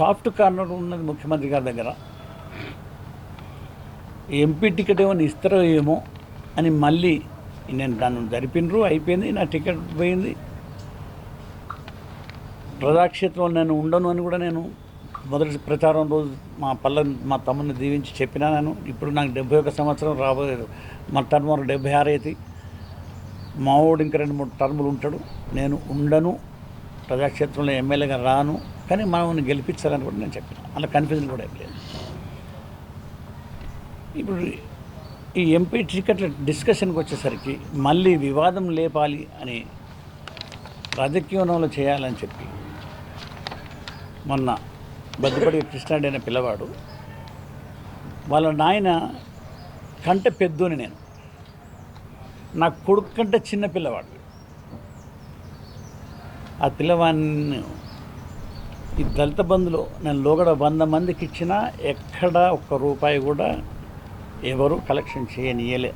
Soft corner ఉన్నది ముఖ్యమంత్రి గారి దగ్గర. ఎంపీ టికెట్ ఏమైనా ఇస్తారో ఏమో అని మళ్ళీ నేను దాన్ని జరిపినరు అయిపోయింది నా టికెట్ పోయింది. ప్రజాక్షేత్రంలో నేను ఉండను అని కూడా నేను మొదటి ప్రచారం రోజు మా పల్ల మా తమ్ముని దీవించి చెప్పినా నేను. ఇప్పుడు నాకు డెబ్బై ఒక సంవత్సరం రాబోయేది మా టర్మ్ డెబ్బై ఆరు అయితే మావోడు ఇంకా రెండు మూడు టర్ములు ఉంటాడు. నేను ఉండను. ప్రజాక్షేత్రంలో ఎమ్మెల్యేగా రాను. కానీ మనం గెలిపించాలని కూడా నేను చెప్పాను. అలా కన్ఫ్యూజన్ కూడా ఏం లేదు. ఇప్పుడు ఈ ఎంపీ టికెట్ల డిస్కషన్కి వచ్చేసరికి మళ్ళీ వివాదం లేపాలి అని రాజకీయంలో చేయాలని చెప్పి మొన్న బద్దిపడి కృష్ణాడి అనే పిల్లవాడు వాళ్ళ నాయన కంటే పెద్దోని నేను నా కొడుకు కంటే చిన్న పిల్లవాడు. ఆ పిల్లవాడిని ఈ దళిత బంధులో నేను లోగడ వంద మందికి ఇచ్చినా ఎక్కడ ఒక్క రూపాయి కూడా ఎవరు కలెక్షన్ చేయనియలే.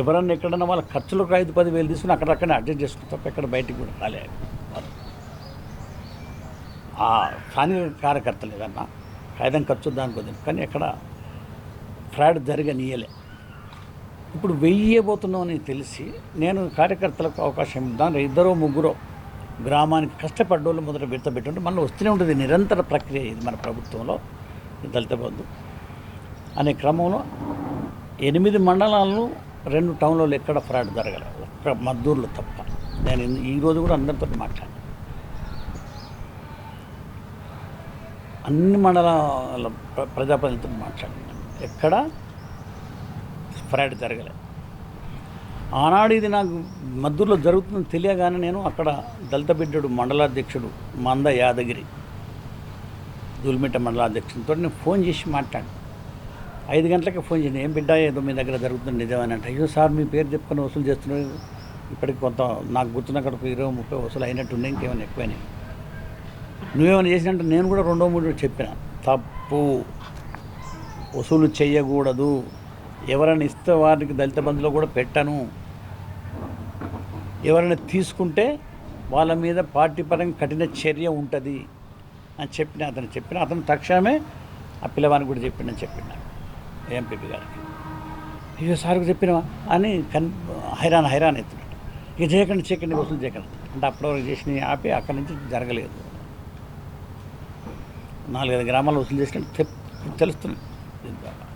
ఎవరన్నా ఎక్కడన్నా వాళ్ళ ఖర్చులకు ఐదు పది వేలు తీసుకుని అక్కడక్కడనే అడ్జస్ట్ చేసుకుని తప్ప ఎక్కడ బయటికి కూడా రాలే ఆ స్థానిక కార్యకర్తలు ఏదన్నా కాగితం ఖర్చు దానికి వదిలి. కానీ ఎక్కడ ఫ్రాడ్ జరగనీయలే. ఇప్పుడు వెయ్యబోతున్నామని తెలిసి నేను కార్యకర్తలకు అవకాశం ఇద్దాం. ఇద్దరో ముగ్గురో గ్రామానికి కష్టపడ్డోళ్ళు మొదట పెడుతుంటే మళ్ళీ వస్తూనే ఉంటుంది. నిరంతర ప్రక్రియ ఇది మన ప్రభుత్వంలో దళిత బంధు. అనే క్రమంలో ఎనిమిది మండలాలను రెండు టౌన్లలో ఎక్కడ ఫ్రాడ్ జరగల. ఒక్క తప్ప. నేను ఈరోజు ఈ రోజు కూడా అందరితో మాట్లాడాను. అన్ని మండలాల ప్ర- ప్రజాప్రతినిధులతో మాట్లాడినాను ఎక్కడ ఫ్రాడ్ జరగలేదు ఆనాడు ఇది నాకు మద్దూరులో జరుగుతుందని తెలియగానే నేను అక్కడ దళిత బిడ్డడు మండలాధ్యక్షుడు మంద యాదగిరి దూల్మిట్ట మండలాధ్యక్షుడితో నేను ఫోన్ చేసి మాట్లాడు ఐదు గంటలకే ఫోన్ చేయండి ఏం బిడ్డ ఏదో మీ దగ్గర జరుగుతుంది నిజమని అంటే అయ్యో సార్ మీ పేరు చెప్పుకొని వసూలు చేస్తున్నారు. ఇప్పటికి కొంత నాకు గుర్తున్న అక్కడ ఇరవై ముప్పై వసూలు అయినట్టుండే ఇంకేమైనా ఎక్కువైనాయి. నువ్వేమైనా చేసినట్టు నేను కూడా రెండో మూడు చెప్పిన. తప్పు. వసూలు చేయకూడదు ఎవరైనా ఇస్తే వారికి దళిత బంధులో కూడా పెట్టను. ఎవరైనా తీసుకుంటే వాళ్ళ మీద పార్టీ పరంగా కఠిన చర్య ఉంటుంది అని చెప్పిన అతను చెప్పిన అతను తక్షణమే ఆ పిల్లవానికి కూడా చెప్పిండని చెప్పిన ఎంపీపీ గారికి. అయ్యో సార్కు చెప్పినవా? అని కన్ హైరాన్ హైరాన్ ఎత్తున్నాడు ఇక చేయకండి చేయకండి వసూలు చేయకండి అంటే అప్పటివరకు చేసిన ఆపి అక్కడి నుంచి జరగలేదు. నాలుగైదు గ్రామాలు వసూలు చేసినట్టు తెప్- తెలుస్తుంది. దీని ద్వారా.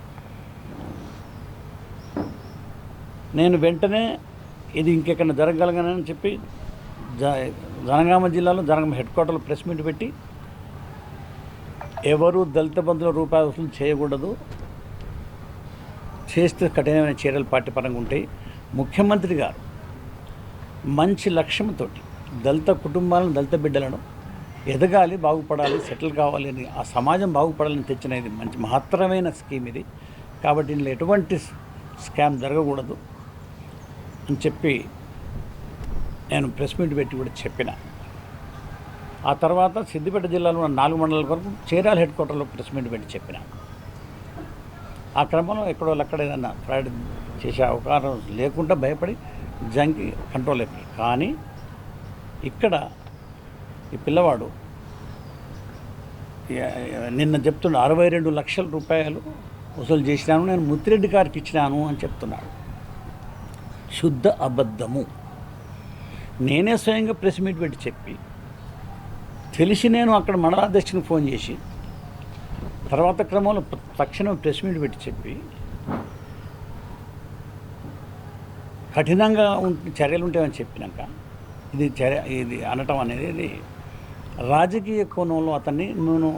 నేను వెంటనే ఇది ఇంకెక్కడ జరగగలగానని చెప్పి జ జనగామ జిల్లాలో జనగామ హెడ్ క్వార్టర్లో ప్రెస్ మీట్ పెట్టి ఎవరు దళిత బంధువుల రూపాయి వసూలు చేయకూడదు. చేస్తే కఠినమైన చర్యలు పార్టీ పరంగా ఉంటాయి. ముఖ్యమంత్రి గారు మంచి లక్ష్యంతో దళిత కుటుంబాలను దళిత బిడ్డలను ఎదగాలి బాగుపడాలి సెటిల్ కావాలి అని ఆ సమాజం బాగుపడాలని తెచ్చిన ఇది మంచి మహత్తరమైన స్కీమ్ ఇది. కాబట్టి ఇందులో ఎటువంటి స్కామ్ జరగకూడదు. అని చెప్పి నేను ప్రెస్ మీట్ పెట్టి కూడా చెప్పిన. ఆ తర్వాత సిద్దిపేట జిల్లాలో ఉన్న నాలుగు మండలాల వరకు చీరాల హెడ్ క్వార్టర్లో ప్రెస్ మీట్ పెట్టి చెప్పిన. ఆ క్రమంలో ఎక్కడో అక్కడ ఏదన్నా ఫ్రాడ్ చేసే అవకాశం లేకుండా భయపడి జంకి కంట్రోల్ అయిపోయి. కానీ ఇక్కడ ఈ పిల్లవాడు నిన్న చెప్తున్న అరవై రెండు లక్షల రూపాయలు వసూలు చేసినాను నేను ముత్తిరెడ్డి గారికి ఇచ్చినాను అని చెప్తున్నాడు. శుద్ధ అబద్ధము. నేనే స్వయంగా ప్రెస్ మీట్ పెట్టి చెప్పి తెలిసి నేను అక్కడ మండలాధ్యక్షుని ఫోన్ చేసి తర్వాత క్రమంలో తక్షణం ప్రెస్ మీట్ పెట్టి చెప్పి కఠినంగా ఉంటే చర్యలు ఉంటాయని చెప్పినాక ఇది చర్య ఇది అనటం అనేది రాజకీయ కోణంలో అతన్ని నేను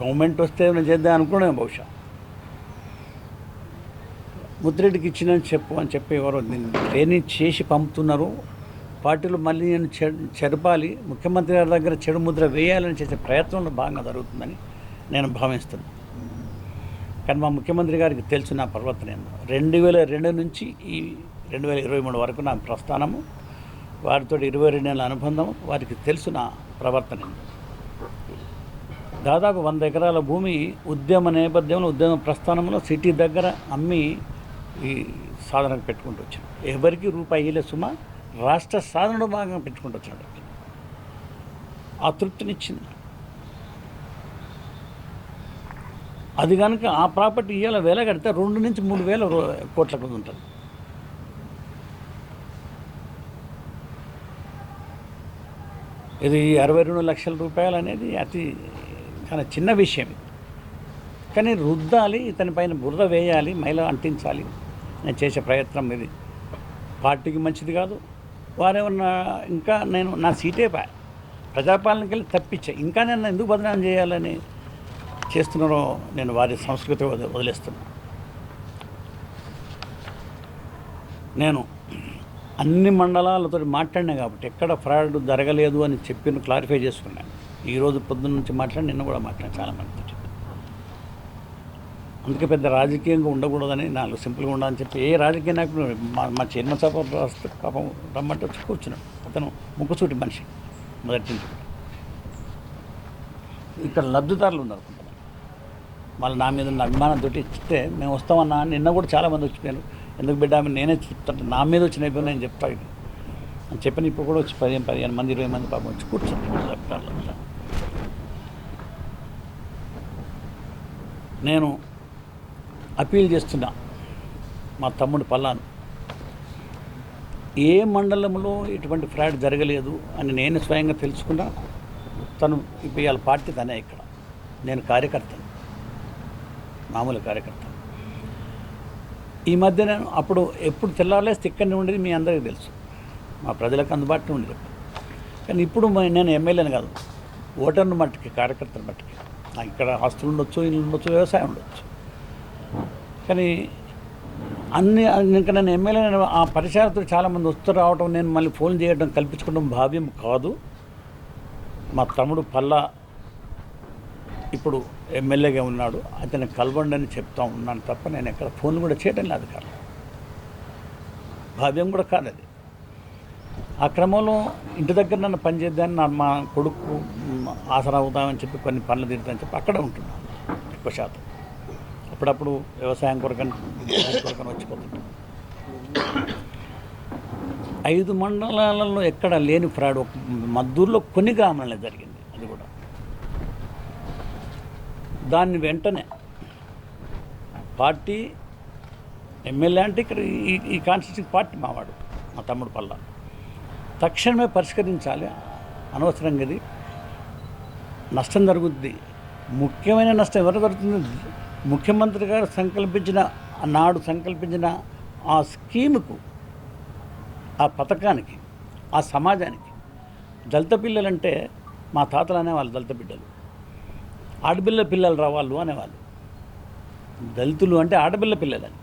గవర్నమెంట్ వస్తే నేను చేద్దాం అనుకున్నాను బహుశా. ముద్రెడ్డికి ఇచ్చిన చెప్పు అని చెప్పి ఎవరో ట్రైనింగ్ చేసి పంపుతున్నారు. పార్టీలు మళ్ళీ నేను చెరపాలి. ముఖ్యమంత్రి గారి దగ్గర చెడు ముద్ర వేయాలని చేసే ప్రయత్నంలో భాగంగా జరుగుతుందని నేను భావిస్తున్నాను. కానీ మా ముఖ్యమంత్రి గారికి తెలుసు నా ప్రవర్తన ఏందో. రెండు వేల రెండు నుంచి ఈ రెండు వేల ఇరవై మూడు వరకు నా ప్రస్థానము వారితో ఇరవై రెండు నెలల అనుబంధం వారికి తెలుసు నా ప్రవర్తన ఏందో. దాదాపు వంద ఎకరాల భూమి ఉద్యమ నేపథ్యంలో ఉద్యమ ప్రస్థానంలో సిటీ దగ్గర అమ్మి ఈ సాధనకు పెట్టుకుంటూ వచ్చాడు ఎవరికి రూపాయి ఇయ్యలే సుమ రాష్ట్ర సాధనలో భాగంగా పెట్టుకుంటూ వచ్చాడు ఆ తృప్తినిచ్చింది. అది కనుక ఆ ప్రాపర్టీ ఇవాళ వేల కడితే రెండు నుంచి మూడు వేల కోట్లకు ఉంటుంది. ఇది అరవై రెండు లక్షల రూపాయలు అనేది అతి చాలా చిన్న విషయం. కానీ రుద్దాలి ఇతని పైన బురద వేయాలి మైల అంటించాలి. చేసే ప్రయత్నం ఇది. పార్టీకి మంచిది కాదు. వారేమన్నా ఇంకా నేను నా సీటే పా ప్రజాపాలనకి వెళ్ళి తప్పించా. ఇంకా నేను ఎందుకు బదనాం చేయాలని చేస్తున్నారో నేను వారి సంస్కృతి వదిలేస్తున్నా. నేను అన్ని మండలాలతో మాట్లాడినా కాబట్టి ఎక్కడ ఫ్రాడ్ జరగలేదు అని చెప్పి క్లారిఫై చేసుకున్నాను ఈరోజు పొద్దున్న నుంచి మాట్లాడి నిన్న కూడా మాట్లాడాను చాలామంది అందుకే పెద్ద రాజకీయంగా ఉండకూడదని నాలుగు సింపుల్గా ఉండాలని చెప్పి ఏ రాజకీయ నాయకుడు మా మా చైర్మన్ సభ రాస్తే పాపం రమ్మంటే వచ్చి కూర్చున్నాడు. అతను ముక్కుసూటి మనిషి మొదటి నుంచి. ఇక్కడ లబ్ధిదారులు ఉన్నారు కొంతమంది. వాళ్ళు నా మీద ఉన్న అభిమానంతో ఇస్తే మేము వస్తామన్నా నిన్న కూడా చాలామంది వచ్చిపోయారు. ఎందుకు బిడ్డ ఆమె నేనే చెప్తాను. నా మీద వచ్చిన ఇబ్బంది నేను చెప్తా అని చెప్పిన ఇప్పుడు కూడా వచ్చి పదిహేను పదిహేను మంది ఇరవై మంది పాపం వచ్చి కూర్చుంది లబ్ధిదారులు నేను అపీల్ చేస్తున్నా మా తమ్ముడు పల్లాను ఏ మండలంలో ఇటువంటి ఫ్రాడ్ జరగలేదు అని నేను స్వయంగా తెలుసుకున్నా తను ఇప్పుడు పార్టీ తనే ఇక్కడ. నేను కార్యకర్తను మామూలు కార్యకర్త ఈ మధ్య నేను అప్పుడు ఎప్పుడు తెల్లారలేస్తే ఇక్కడనే ఉండేది మీ అందరికీ తెలుసు. మా ప్రజలకు అందుబాటులో ఉండేది కానీ ఇప్పుడు మ- నేను ఎమ్మెల్యేని కాదు ఓటర్ను మట్టుకి కార్యకర్తను మట్టుకి. నాకు ఇక్కడ హాస్టల్ ఉండొచ్చు ఇల్లు ఉండొచ్చు వ్యవసాయం ఉండొచ్చు. కానీ అన్ని ఇంకా నేను ఎమ్మెల్యే ఆ పరిసరాలతో చాలామంది వస్తూ రావటం నేను మళ్ళీ ఫోన్ చేయడం కల్పించుకోవడం భావ్యం కాదు. మా తమ్ముడు పల్లా ఇప్పుడు ఎమ్మెల్యేగా ఉన్నాడు. అతను కలవండి అని చెప్తా ఉన్నాను తప్ప నేను ఎక్కడ ఫోన్ కూడా చేయడం లేదు కాదు. భావ్యం కూడా కాదు అది. ఆ క్రమంలో ఇంటి దగ్గర నన్ను పని చేద్దాన్ని నా మా కొడుకు ఆసరా అవుతామని చెప్పి కొన్ని పనులు తీరుతామని చెప్పి అక్కడే ఉంటున్నాను. ఎక్కువ శాతం. అప్పుడప్పుడు వ్యవసాయం కొరకని కొరకని వచ్చిపోతుంటాం ఐదు మండలాలలో ఎక్కడ లేని ఫ్రాడ్ ఒక మద్దూరులో కొన్ని గ్రామాలనే జరిగింది అది కూడా. దాన్ని వెంటనే పార్టీ ఎమ్మెల్యే అంటే ఇక్కడ ఈ ఈ కాన్స్టిట్యూషన్ పార్టీ మావాడు మా తమ్ముడు పల్ల. తక్షణమే పరిష్కరించాలి అనవసరంగా ఇది. నష్టం జరుగుద్ది. ముఖ్యమైన నష్టం ఎవరు జరుగుతుంది? ముఖ్యమంత్రి గారు సంకల్పించిన నాడు సంకల్పించిన ఆ స్కీముకు ఆ పథకానికి ఆ సమాజానికి దళిత పిల్లలంటే మా తాతలు అనేవాళ్ళు దళిత బిడ్డలు. ఆడపిల్ల పిల్లలు రావాళ్ళు అనేవాళ్ళు. దళితులు అంటే ఆడపిల్ల పిల్లలని.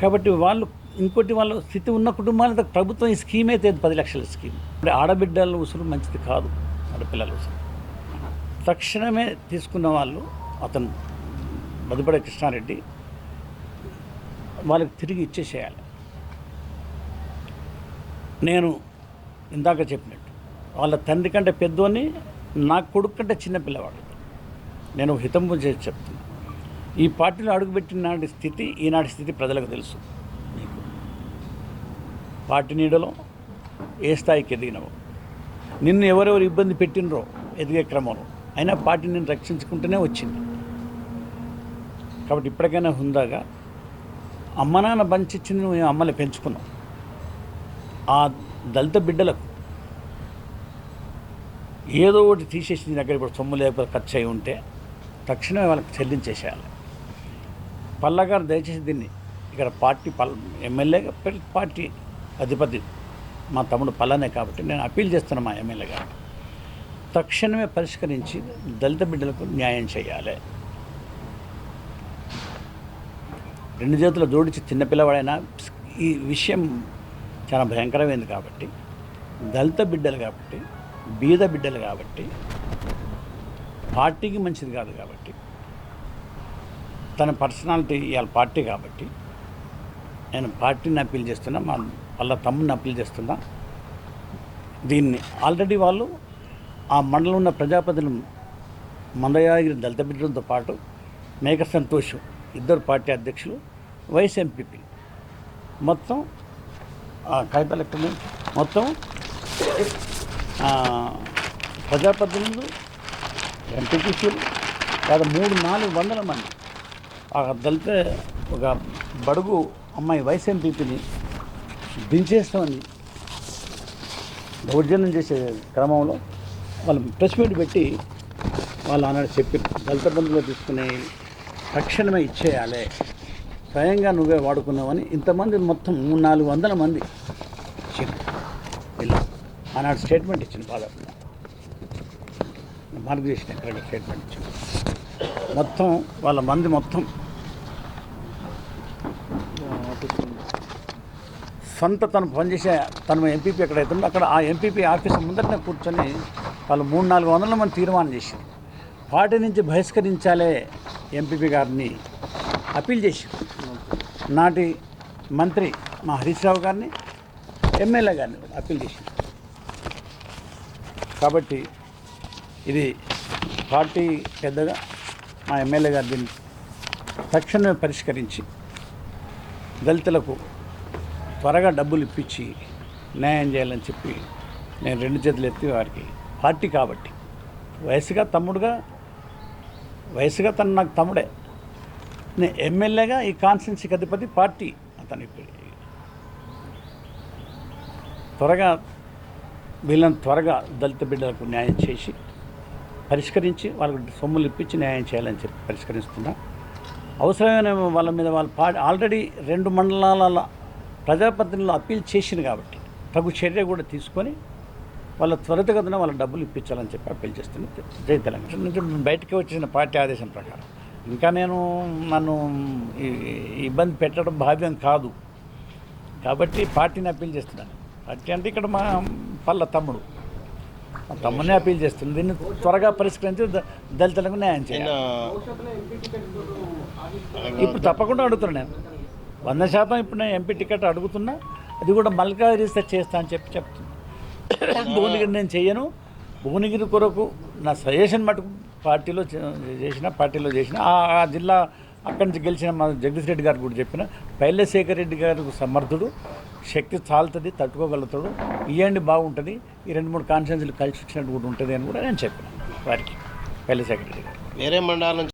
కాబట్టి వాళ్ళు ఇంకోటి వాళ్ళ స్థితి ఉన్న కుటుంబాలకు ప్రభుత్వం ఈ స్కీమ్ అయితే పది లక్షల స్కీమ్. అంటే ఆడబిడ్డల ఉసురు మంచిది కాదు ఆడపిల్లల ఉసురు. తక్షణమే తీసుకున్న వాళ్ళు అతను మధుపడ కృష్ణారెడ్డి వాళ్ళకి తిరిగి ఇచ్చేసేయాలి. నేను ఇందాక చెప్పినట్టు వాళ్ళ తండ్రి కంటే పెద్దోని నా కొడుకు కంటే చిన్న పిల్లవాడు. నేను హితం చేసి చెప్తున్నా. ఈ పార్టీలో అడుగుపెట్టిన నాటి స్థితి ఈనాటి స్థితి ప్రజలకు తెలుసు. పార్టీ నీడలో ఏ స్థాయికి ఎదిగినవో నిన్ను ఎవరెవరు ఇబ్బంది పెట్టినరో ఎదిగే క్రమంలో. అయినా పార్టీ నేను రక్షించుకుంటూనే వచ్చింది. కాబట్టి ఇప్పటికైనా హుందాగా అమ్మ నాన్న బంచిచ్చింది మేము అమ్మని పెంచుకున్నాం ఆ దళిత బిడ్డలకు ఏదో ఒకటి తీసేసి దగ్గర ఇప్పుడు సొమ్ము లేకపోతే ఖర్చు అయి ఉంటే తక్షణమే వాళ్ళకి చెల్లించేసేయాలి. పల్లగారు దయచేసి దీన్ని ఇక్కడ పార్టీ పల్ ఎమ్మెల్యేగా పార్టీ అధిపతి మా తమ్ముడు పల్లనే కాబట్టి నేను అప్పీల్ చేస్తున్నాను మా ఎమ్మెల్యే గారు తక్షణమే పరిష్కరించి దళిత బిడ్డలకు న్యాయం చేయాలి. రెండు చేతులు జోడించి చిన్నపిల్లవాడైనా ఈ విషయం చాలా భయంకరమైంది కాబట్టి దళిత బిడ్డలు కాబట్టి బీద బిడ్డలు కాబట్టి పార్టీకి మంచిది కాదు కాబట్టి తన పర్సనాలిటీ ఇవాళ పార్టీ కాబట్టి నేను పార్టీని అప్పీల్ చేస్తున్నా మా వాళ్ళ తమ్ముని అప్పీల్ చేస్తున్నా. దీన్ని ఆల్రెడీ వాళ్ళు ఆ మండలం ఉన్న ప్రజాపతిని మందయాగిరి దళిత బిడ్డలతో పాటు మేక సంతోష్ ఇద్దరు పార్టీ అధ్యక్షులు వైస్ ఎంపీపీ. మొత్తం ఆ, కాగితాలు ఎక్కడ మొత్తం ప్రజాప్రతినిధులు ఎంపీటీసీలు కాదు మూడు నాలుగు వందల మంది. ఆ దళిత ఒక బడుగు అమ్మాయి వైస్ ఎంపీపీని దించేస్తామని దౌర్జన్యం చేసే క్రమంలో వాళ్ళు ప్రెస్ మీట్ పెట్టి వాళ్ళు ఆనాడు చెప్పారు దళిత బంధువులు తీసుకునే తక్షణమే ఇచ్చేయాలి. స్వయంగా నువ్వే వాడుకున్నావని ఇంతమంది మొత్తం మూడు నాలుగు వందల మంది. ఇచ్చింది ఆనాడు స్టేట్మెంట్ ఇచ్చింది బాధపడ భారతదేశం చేసిన ఎక్కడ స్టేట్మెంట్ ఇచ్చింది. మొత్తం వాళ్ళ మంది మొత్తం. సొంత తను పనిచేసే తను ఎంపీపీ ఎక్కడైతే ఉందో అక్కడ ఆ ఎంపీపీ ఆఫీస్ ముందరనే కూర్చొని వాళ్ళు మూడు నాలుగు వందల మంది తీర్మానం చేసింది పార్టీ నుంచి బహిష్కరించాలే ఎంపీపీ గారిని. అప్పీల్ చేసి నాటి మంత్రి మా హరీష్ రావు గారిని ఎమ్మెల్యే గారిని అప్పీల్ చేసి. కాబట్టి ఇది పార్టీ పెద్దగా మా ఎమ్మెల్యే గారు దీన్ని తక్షణమే పరిష్కరించి దళితులకు త్వరగా డబ్బులు ఇప్పించి న్యాయం చేయాలని చెప్పి నేను రెండు చేతులు ఎత్తి వారికి పార్టీ కాబట్టి. వయసుగా తమ్ముడుగా వయసుగా తను నాకు తమ్ముడే. నేను ఎమ్మెల్యేగా ఈ కాన్స్టిట్యున్సీకి అధిపతి పార్టీ అతనికి త్వరగా వీళ్ళని త్వరగా దళిత బిడ్డలకు న్యాయం చేసి పరిష్కరించి వాళ్ళకి సొమ్ములు ఇప్పించి న్యాయం చేయాలని చెప్పి పరిష్కరిస్తున్నా. అవసరమైన వాళ్ళ మీద వాళ్ళు పా ఆల్రెడీ రెండు మండలాల ప్రజాప్రతినిధులు అప్పీల్ చేసింది కాబట్టి తగు చర్య కూడా తీసుకొని వాళ్ళ త్వరితగతిన వాళ్ళ డబ్బులు ఇప్పించాలని చెప్పి అప్పీల్ చేస్తుంది జై తెలంగాణ. నుంచి బయటకు వచ్చిన పార్టీ ఆదేశం ప్రకారం ఇంకా నేను నన్ను ఇబ్బంది పెట్టడం భావ్యం కాదు. కాబట్టి పార్టీని అప్పీల్ చేస్తున్నాను. పార్టీ అంటే ఇక్కడ మా పల్ల తమ్ముడు. మా తమ్ముడిని అప్పీల్ చేస్తుంది. దీన్ని త్వరగా పరిష్కరించి దళితులకు న్యాయం చేయాలి. ఇప్పుడు తప్పకుండా అడుగుతున్నా నేను. వంద శాతం ఇప్పుడు నేను ఎంపీ టికెట్ అడుగుతున్నా. అది కూడా మల్కాజిరిస్తే చేస్తా అని చెప్పి చెప్తున్నా. భువనగిరి నేను చెయ్యను. భువనగిరి కొరకు నా సజెషన్ మటుకు పార్టీలో చేసిన పార్టీలో చేసిన ఆ జిల్లా అక్కడి నుంచి గెలిచిన మా జగదీష్ రెడ్డి గారు కూడా చెప్పిన పైలశేఖర్ రెడ్డి గారు సమర్థుడు శక్తి చాలుతుంది తట్టుకోగలుగుతాడు ఇవ్వండి బాగుంటుంది ఈ రెండు మూడు కాన్ఫరెన్స్లు కలిసి వచ్చినట్టు కూడా ఉంటుంది అని కూడా నేను చెప్పిన వారికి పైలశేఖర్ రెడ్డి గారు. వేరే మండలం